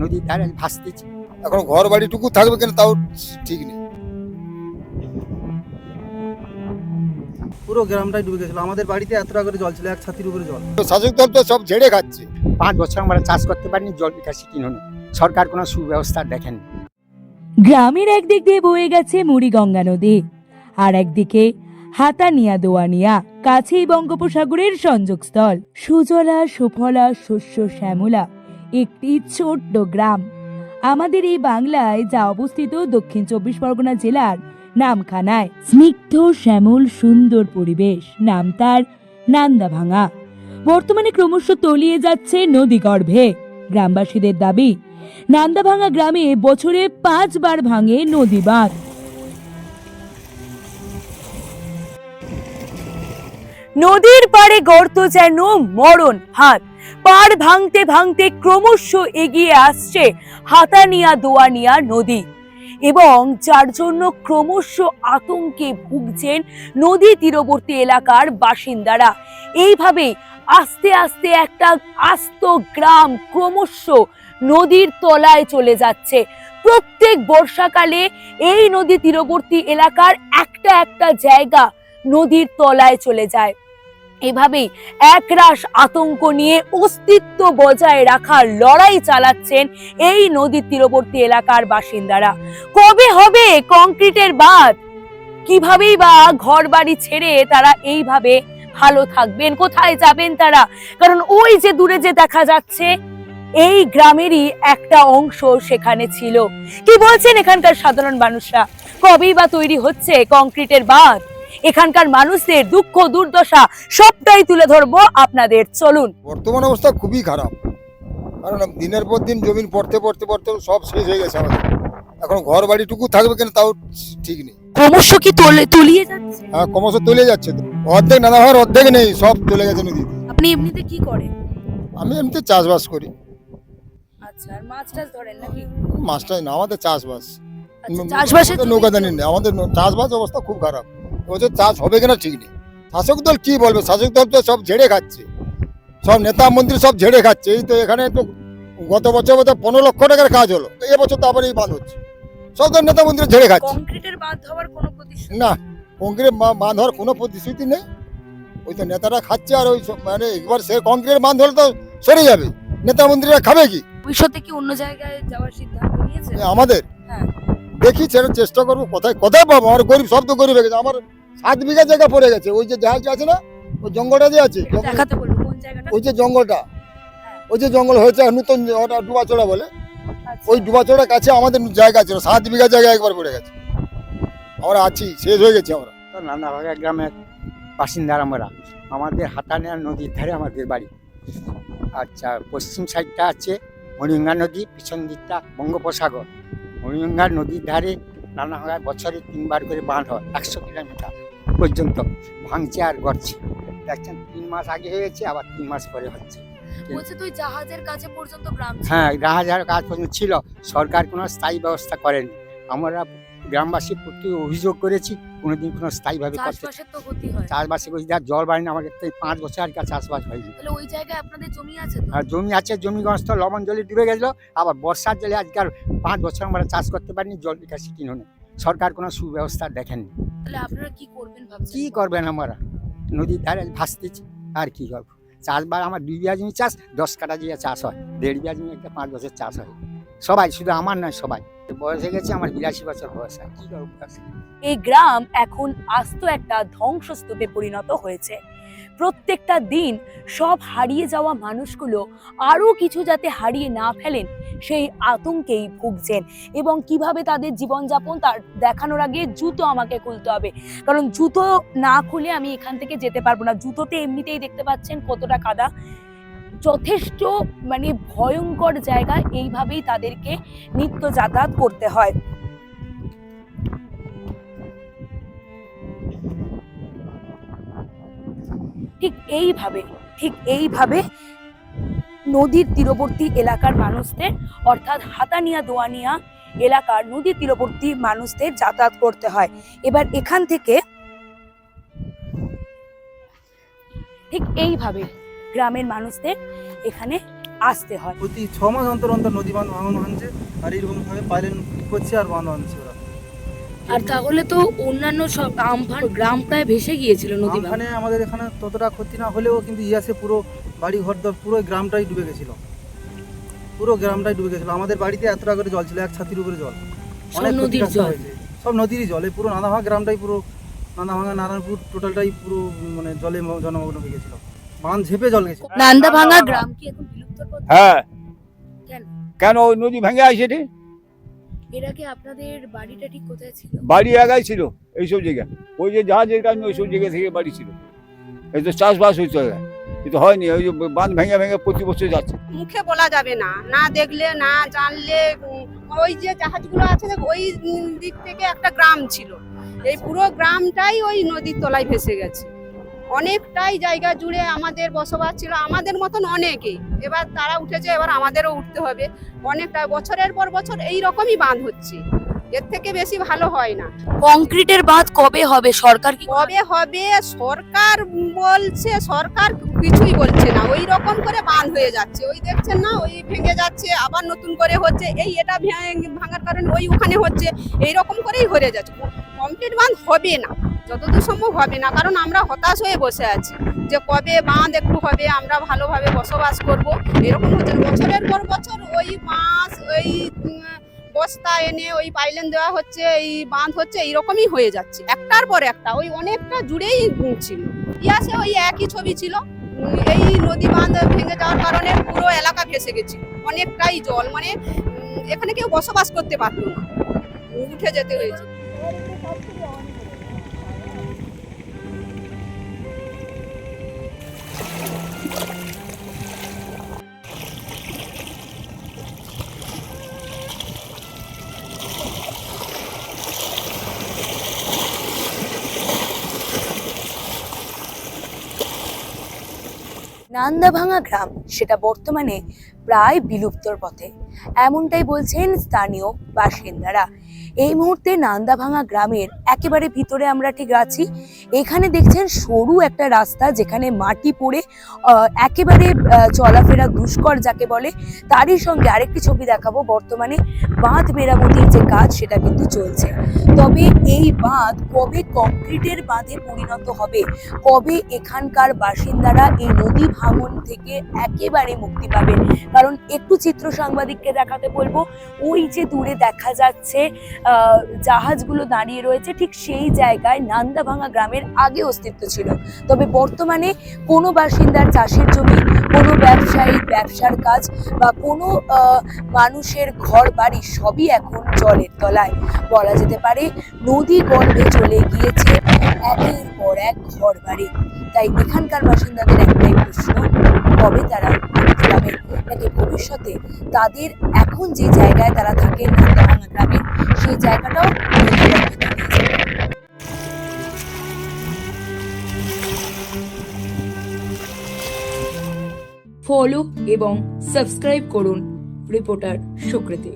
নদীর ধারে ভাসতেছে। এখন ঘর বাড়িটুকু থাকবে কিনা তাও ঠিক নেই। পুরো গ্রামটাই ডুবে গেছিল। আমাদের বাড়িতে এতটা করে জল ছিল এক ছাতির উপরে জল। শাসক দল তো সব ঝেড়ে খাচ্ছে। পাঁচ বছর আমরা চাষ করতে পারিনি জল নিকাশি কিনুন। সরকার কোনো সুব্যবস্থা দেখেনি। গ্রামের একদিক দিয়ে বয়ে গেছে মুড়িগঙ্গা নদী আর একদিকে হাতানিয়া দোয়ানিয়া কাছেই বঙ্গোপসাগরের সংযোগস্থল। সুজলা সুফলা শস্য শ্যামলা একটি ছোট্ট গ্রাম। আমাদের এই বাংলায় যা অবস্থিত দক্ষিণ চব্বিশ পরগনা জেলার নামখানায় স্নিগ্ধ, শ্যামল, সুন্দর পরিবেশ। নাম তার নান্দাভাঙা। বর্তমানে ক্রমশ তলিয়ে যাচ্ছে নদী গর্ভে। গ্রামবাসীদের দাবি, নান্দাভাঙা গ্রামে বছরে পাঁচবার ভাঙে নদী বাঁধ। নদীর পাড়ে গর্ত যেন মরণ হাত। পাড় ভাঙতে ভাঙতে ক্রমশ এগিয়ে আসছে হাতানিয়া দোয়ানিয়া নদী। এবং যার জন্য ক্রমশ আতঙ্কে ভুগছেন নদী তীরবর্তী এলাকার বাসিন্দারা। এইভাবে আস্তে আস্তে একটা আস্ত গ্রাম ক্রমশ নদীর তলায় চলে যাচ্ছে। প্রত্যেক বর্ষাকালে এই নদী তীরবর্তী এলাকার একটা একটা জায়গা নদীর তলায় চলে যায়। এভাবেই একরাশ আতঙ্ক নিয়ে অস্তিত্ব বজায় রাখার লড়াই চালাচ্ছেন এই নদীর তীরবর্তী এলাকার বাসিন্দারা। কবে হবে কংক্রিটের বাঁধ? কিভাবেই বা ঘর বাড়ি ছেড়ে তারা এইভাবে ভালো থাকবেন? কোথায় যাবেন তারা? কারণ ওই যে দূরে যে দেখা যাচ্ছে, এই গ্রামেরই একটা অংশ সেখানে ছিল। কি বলছেন এখানকার সাধারণ মানুষরা? কবেই বা তৈরি হচ্ছে কংক্রিটের বাঁধ? এখানকার মানুষদের দুঃখ দুর্দশা সবটাই তুলে ধরবো আপনাদের। চলুন। বর্তমান অবস্থা খুবই খারাপ। কারণ দিনের পর দিন জমিন পড়তে পড়তে পড়তে সব শেষ হয়ে গেছে আমাদের। এখন ঘর বাড়িটুকু থাকবে কিনা তাও ঠিক নেই। ক্রমশ কি তলিয়ে যাচ্ছে? হ্যাঁ ক্রমশ তলে যাচ্ছে তো। অর্ধেক নানা হওয়ার অর্ধেক নেই সব চলে গেছে নদীতে। আপনি এমনিতে কি করেন? আমি এমনিতে চাষবাস করি। আচ্ছা আর মাছ টাছ ধরেন নাকি? না আমাদের চাষবাস। আচ্ছা, চাষবাসে নৌকাদানি নেই আমাদের চাষবাস অবস্থা খুব খারাপ। বছর চাষ হবে কিনা ঠিক নেই। শাসক দল কি বলবে? শাসক দল তো সব ঝেড়ে খাচ্ছে। সব নেতা মন্ত্রী সব ঝেড়ে খাচ্ছে। এই তো এখানে তো গত বছর বোধ পনেরো লক্ষ টাকার কাজ হলো। এবছর তো আবার এই বাঁধ হচ্ছে। সব তো নেতা মন্ত্রী ঝেড়ে খাচ্ছে। না কংক্রিট বাঁধ হওয়ার কোনো প্রতিশ্রুতি নেই। ওই তো নেতারা খাচ্ছে আর ওই মানে একবার সে কংক্রিট বাঁধ হলে তো সরে যাবে। নেতা মন্ত্রীরা খাবে কি? ভবিষ্যতে কি অন্য জায়গায় যাওয়ার সিদ্ধান্ত নিয়েছে? আমাদের? হ্যাঁ। দেখি সেটা চেষ্টা করব কোথায় কোথায় পাবো? আমার গরিব সব তো গরিব হয়ে গেছে। আমার সাত বিঘা জায়গা পড়ে গেছে। ওই যে জাহাজ আছে না? ওই জঙ্গলটা যে আছে ওই যে জঙ্গলটা। ওই যে জঙ্গল হয়েছে নতুন ওটা ডুবাচড়া বলে। আচ্ছা। ওই ডুবাচড়ার কাছে আমাদের জায়গা ছিল সাত বিঘা জায়গা একবার পড়ে গেছে। আমরা আছি শেষ হয়ে গেছে আমরা। তো নান্দাভাঙা গ্রামের বাসিন্দার আমরা। আমাদের হাতানিয়া নদীর ধারে আমাদের বাড়ি। আচ্ছা পশ্চিম সাইডটা আছে মণিগঙ্গা নদী পিছন দিকটা বঙ্গোপসাগর। মণিগঙ্গা নদীর ধারে নানাভাবে বছরে তিনবার করে বাঁধ হয় একশো কিলোমিটার পর্যন্ত ভাঙছে আর গড়ছে। দেখছেন তিন মাস আগে হয়েছে আবার তিন মাস পরে হচ্ছে। বলছে তুই জাহাজের কাছে পর্যন্ত গ্রাম হ্যাঁ রাহাজার কাজ পর্যন্ত ছিল। সরকার কোনো স্থায়ী ব্যবস্থা করেনি। আমরা গ্রামবাসী প্রতি অভিযোগ করেছি কোনোদিন কোনো স্থায়ীভাবে চাষবাসে বলছি দেখ জল বাড়ি না আমাদের তো পাঁচ বছর আর চাষবাস হয়নি। ওই জায়গায় আপনাদের জমি আছে আর জমি আছে জমিগঞ্জ তো লবণ জলে ডুবে গেছিল আবার বর্ষার জলে আজকে আর পাঁচ বছর আমরা চাষ করতে পারিনি জল নিকাশি কিনুন সরকার কোনো সুব্যবস্থা দেখেনি। তাহলে আপনারা কি করবেন কি করবেন আমরা? নদীর ধারে ভাসতেছি আর কি করব? চাষবার আমার দুই বিঘা জমি চাষ দশ কাটা দিয়ে চাষ হয়। দেড় বিঘা জমি একটা পাঁচ বছর চাষ হয়। সবাই শুধু আমার নয় সবাই। বয়স হয়ে গেছে, আমার বিরাশি বছর বয়স এই গ্রাম এখন আস্ত একটা ধ্বংসস্তূপে পরিণত হয়েছে। প্রত্যেকটা দিন সব হারিয়ে যাওয়া মানুষগুলো আরও কিছু যাতে হারিয়ে না ফেলেন, সেই আতঙ্কেই ভুগছেন এবং কীভাবে তাদের জীবনযাপন তার দেখানোর আগে জুতো আমাকে খুলতে হবে। কারণ জুতো না খুলে আমি এখান থেকে যেতে পারব না। জুতোতে এমনিতেই দেখতে পাচ্ছেন কতটা কাদা। যথেষ্ট মানে ভয়ঙ্কর জায়গা, এইভাবেই তাদেরকে নিত্য যাতায়াত করতে হয়। ঠিক এইভাবে ঠিক এইভাবে নদীর তীরবর্তী এলাকার মানুষদের, অর্থাৎ হাতানিয়া দোয়ানিয়া এলাকার নদীর তীরবর্তী মানুষদের যাতায়াত করতে হয়। এবার এখান থেকে ঠিক এইভাবে গ্রামের মানুষদের এখানে আসতে হয়। প্রতি ছ মাস অন্তর অন্তর নদী বাঁধ ভাঙানো হচ্ছে আর এইরকম ভাবে পাইলেন করছে আর বাঁধ ভাঙছে ওরা? আর তাহলে তো অন্যান্য সব আমফান গ্রাম প্রায় ভেসে গিয়েছিল নদী ভাঙনে। আমফানে আমাদের এখানে ততটা ক্ষতি না হলেও কিন্তু ইয়াসে পুরো বাড়ি ঘর দর পুরো গ্রামটাই ডুবে গেছিল। পুরো গ্রামটাই ডুবে গেছিল। আমাদের বাড়িতে এতটা করে জল ছিল এক ছাতির উপরে জল। সব অনেক নদীর জল। সব নদীরই জল। এই পুরো নানাভাঙা গ্রামটাই পুরো নানাভাঙা নারায়ণপুর টোটালটাই পুরো মানে জলে জনমগ্ন হয়ে গেছিল। বাঁধ ঝেপে জল গেছে। নান্দা ভাঙা গ্রাম কি এখন বিলুপ্তর পথে হ্যাঁ। কেন? কেন ওই নদী ভেঙে আসে রে এর আগে আপনাদের বাড়িটা ঠিক কোথায় ছিল? বাড়ি একাই ছিল এইসব জায়গা। ওই যে জাহাজের কারণে ওইসব জায়গা থেকে বাড়ি ছিল। এই তো চাষবাস হইতে হয় কিন্তু হয়নি ওই যে বাঁধ ভেঙে ভেঙে প্রতি বছর যাচ্ছে। মুখে বলা যাবে না। না দেখলে না জানলে ওই যে জাহাজগুলো আছে ওই দিক থেকে একটা গ্রাম ছিল। এই পুরো গ্রামটাই ওই নদীর তলায় ভেসে গেছে। অনেকটাই জায়গা জুড়ে আমাদের বসবাস ছিল আমাদের মতন অনেকে। এবার তারা উঠেছে এবার আমাদেরও উঠতে হবে। অনেকটা বছরের পর বছর এই রকমই বাঁধ হচ্ছে। এর থেকে বেশি ভালো হয় না। কংক্রিটের বাঁধ কবে হবে? সরকার কি কবে হবে? সরকার বলছে সরকার কিছুই বলছে না। ওই রকম করে বাঁধ হয়ে যাচ্ছে। ওই দেখছেন না? ওই ভেঙে যাচ্ছে আবার নতুন করে হচ্ছে। এই এটা ভাঙার কারণে ওই ওখানে হচ্ছে। এই রকম করেই হয়ে যাচ্ছে। কমপ্লিট বাঁধ হবে না। যতদূর সম্ভব হবে না, কারণ আমরা হতাশ হয়ে বসে আছি যে কবে বাঁধ একটু হবে, আমরা ভালোভাবে বসবাস করব। এরকম হচ্ছে বছরের পর বছর ওই মাছ, ওই বস্তা এনে ওই পাইলেন দেওয়া হচ্ছে, এই বাঁধ হচ্ছে, এইরকমই হয়ে যাচ্ছে। একটার পর একটা, ওই অনেকটা জুড়েই ছিল। ইয়াসে ওই একই ছবি ছিল। এই নদী বাঁধ ভেঙে যাওয়ার কারণে পুরো এলাকা ভেসে গেছিল। অনেকটাই জল মানে এখানে কেউ বসবাস করতে পারতো না। উঠে যেতে হয়েছে। নান্দাভাঙা গ্রাম সেটা বর্তমানে প্রায় বিলুপ্তর পথে। এমনটাই বলছেন স্থানীয় বাসিন্দারা। এই মুহূর্তে নান্দাভাঙা গ্রামের একেবারে ভিতরে আমরা ঠিক আছি। এখানে দেখছেন সরু একটা রাস্তা যেখানে মাটি পড়ে একেবারে চলাফেরা দুষ্কর যাকে বলে, তারই সঙ্গে আরেকটি ছবি দেখাবো। বর্তমানে বাঁধ মেরামতির যে কাজ, সেটা কিন্তু চলছে। তবে এই বাঁধ কবে কংক্রিটের বাঁধে পরিণত হবে? কবে এখানকার বাসিন্দারা এই নদী ভাঙন থেকে একেবারে মুক্তি পাবেন? কারণ একটু চিত্র সাংবাদিককে দেখাতে বলব, ওই যে দূরে দেখা যাচ্ছে জাহাজগুলো দাঁড়িয়ে রয়েছে, ঠিক সেই জায়গায় নান্দাভাঙা গ্রামের আগে অস্তিত্ব ছিল। তবে বর্তমানে কোনো বাসিন্দার চাষের জমি, কোনো ব্যবসায়ী ব্যবসার কাজ বা কোনো মানুষের ঘর বাড়ি সবই এখন জলের তলায়। বলা যেতে পারে নদী গর্ভে চলে গিয়েছে একের পর এক ঘর বাড়ি। তাই এখানকার বাসিন্দাদের একটাই প্রশ্ন, কবে তারা পাবে নাকি ভবিষ্যতে তাদের এখন যে জায়গায় তারা থাকে নান্দাভাঙা গ্রামে, সেই জায়গাটাও। ফলো এবং সাবস্ক্রাইব করুন রিপোর্টার সুকৃতি